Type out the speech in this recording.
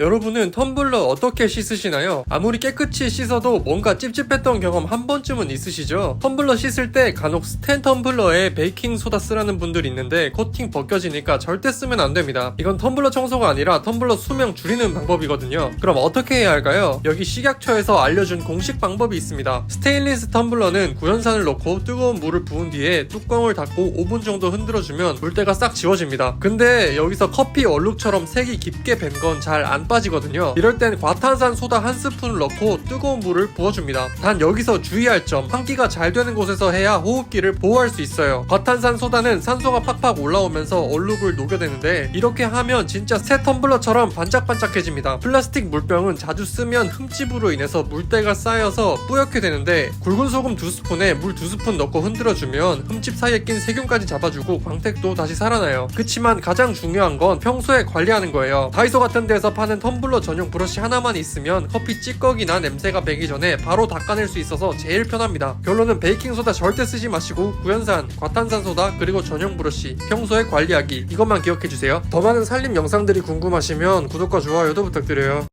여러분은 텀블러 어떻게 씻으시나요? 아무리 깨끗이 씻어도 뭔가 찝찝했던 경험 한 번쯤은 있으시죠? 텀블러 씻을 때 간혹 스텐 텀블러에 베이킹 소다 쓰라는 분들 있는데 코팅 벗겨지니까 절대 쓰면 안 됩니다. 이건 텀블러 청소가 아니라 텀블러 수명 줄이는 방법이거든요. 그럼 어떻게 해야 할까요? 여기 식약처에서 알려준 공식 방법이 있습니다. 스테인리스 텀블러는 구연산을 넣고 뜨거운 물을 부은 뒤에 뚜껑을 닫고 5분 정도 흔들어주면 물때가 싹 지워집니다. 근데 여기서 커피 얼룩처럼 색이 깊게 밴건잘안 빠지거든요. 이럴 땐 과탄산 소다 한 스푼을 넣고 뜨거운 물을 부어줍니다. 단 여기서 주의할 점 환기가 잘 되는 곳에서 해야 호흡기를 보호할 수 있어요. 과탄산 소다는 산소가 팍팍 올라오면서 얼룩을 녹여내는데 이렇게 하면 진짜 새 텀블러처럼 반짝반짝해집니다. 플라스틱 물병은 자주 쓰면 흠집으로 인해서 물때가 쌓여서 뿌옇게 되는데 굵은 소금 두 스푼에 물두 스푼 넣고 흔들어주면 흠집 사이에 낀 세균까지 잡아주고 광택도 다시 살아나요. 그치만 가장 중요한 건 평소에 관리하는 거예요. 다이소 같은 데서 파는 텀블러 전용 브러쉬 하나만 있으면 커피 찌꺼기나 냄새가 배기 전에 바로 닦아낼 수 있어서 제일 편합니다. 결론은 베이킹소다 절대 쓰지 마시고 구연산, 과탄산소다 그리고 전용 브러쉬 평소에 관리하기 이것만 기억해주세요. 더 많은 살림 영상들이 궁금하시면 구독과 좋아요도 부탁드려요.